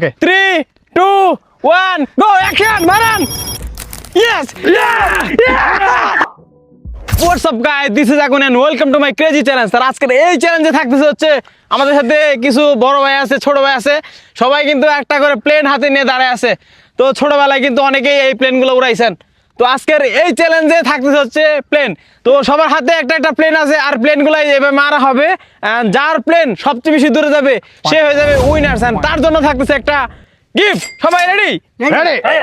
Okay. Three two one go action মারান yes what's up guy this is আগুন and welcome to my crazy challenge sir আজকের এই চ্যালেঞ্জে থাকতেছে হচ্ছে আমাদের সাথে কিছু বড় ভাই আছে, ছোট ভাই আছে। সবাই কিন্তু একটা করে প্লেন হাতে নিয়ে দাঁড়ায় আছে। তো ছোটবেলায় কিন্তু অনেকেই এই প্লেনগুলো উড়াইছেন। তো আজকের এই চ্যালেঞ্জে থাকতেছে হচ্ছে প্লেন তো সবার হাতে একটা একটা প্লেন আছে আর প্লেনগুলো এভাবে মারা হবে। যার প্লেন সবচেয়ে বেশি দূরে যাবে সে হয়ে যাবে উইনার্স তার জন্য থাকতেছে একটা গিফট সবাই রেডি.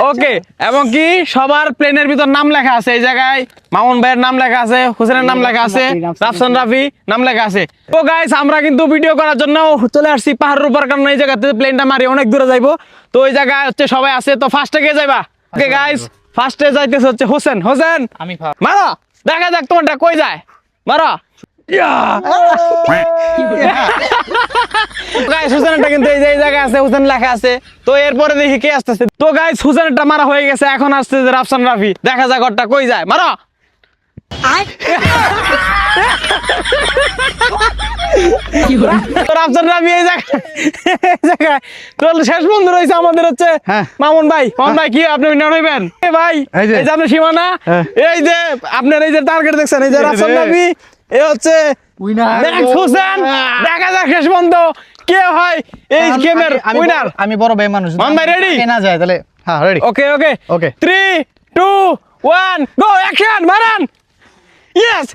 ওকে এবং কি সবার প্লেনের ভিতর নাম লেখা আছে এই জায়গায়। মামুন ভাইয়ের নাম লেখা আছে হোসেনের নাম লেখা আছে রাফসান রাফি। নাম লেখা আছে। তো গাইস আমরা কিন্তু ভিডিও করার জন্য চলে আসছি পাহাড়ের উপর কারণ এই জায়গাতে প্লেনটা মারি অনেক দূরে যাইবো। তো ওই জায়গায় হচ্ছে সবাই আছে। তো ফার্স্টে কে যাইবা? ওকে গাইস ফার্স্টে যাইতেছে হচ্ছে হোসেন। হোসেন! আমি মারা! দেখা যাক তোমারটা কই যায়। মারা! হুসেনটা কিন্তু এই যে জায়গায় আছে হুসেন লেখা আছে। তো এরপরে দেখি কে আসতেছে। তো গাইস হুসেনটা মারা হয়ে গেছে এখন আসতেছে রাফসান রাফি। দেখা যাক ওরটা কই যায়। মারো! তো রাফসান রাফি এই জায়গায় এই জায়গায়। তো শেষ বন্ধু রয়েছে আমাদের হচ্ছে। মামুন ভাই। মামুন ভাই কি আপনি উইনার হইবেন? ভাই এই যে। আপনার সীমানা? হ্যাঁ। এই যে আপনার এই যে টার্গেট দেখছেন এই যে রাফসান রাফি এ হচ্ছে হোসেন দেখা যাক শেষ পর্যন্ত কে হয় এই আমি- গেমের উইনার বড়- আমি বড় ভাই মানুষ। মান ভাই? না যায় তাহলে হ্যাঁ ready okay okay Okay. Three two one go action মারান! Yes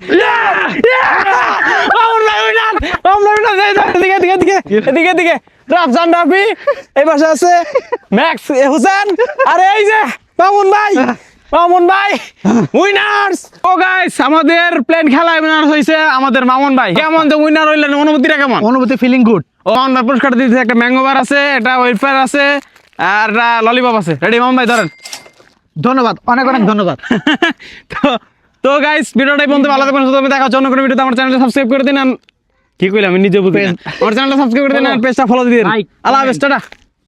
Mamun ভাই উইনার মামুন ভাই উইনার এদিকে এদিকে এদিকে এদিকে এদিকে রাফজান রাফি এই পাশে আছে ম্যাক্স হোসেন আরে এই যে মামুন ভাই মামুন ভাই উইনার্স ও গাইস আমাদের প্লেন খেলায় উইনার হইছে আমাদের মামুন ভাই কেমন যে উইনার হইলেন অনুভূতিটা কেমন অনুভূতি ফিলিং গুড ও আমার পুরস্কার দিতে একটা ম্যাঙ্গো বার আছে একটা ওয়েলফেয়ার আছে আর একটা ললিপপ আছে রেডি মামুন ভাই ধরেন ধন্যবাদ অনেক অনেক ধন্যবাদ তো তো গাইস ভিডিওটাই বন্ধু ভালো থাকবেন সুতরাং দেখা হচ্ছে অন্য কোনো ভিডিওতে। আমার চ্যানেলটা সাবস্ক্রাইব করে দিন কি কইলাম আমি নিজে বুঝি। আমার চ্যানেলটা সাবস্ক্রাইব করে দিন আর পেজটা ফলো দিয়ে দিন। আল্লাহ হাফেজ টাটা।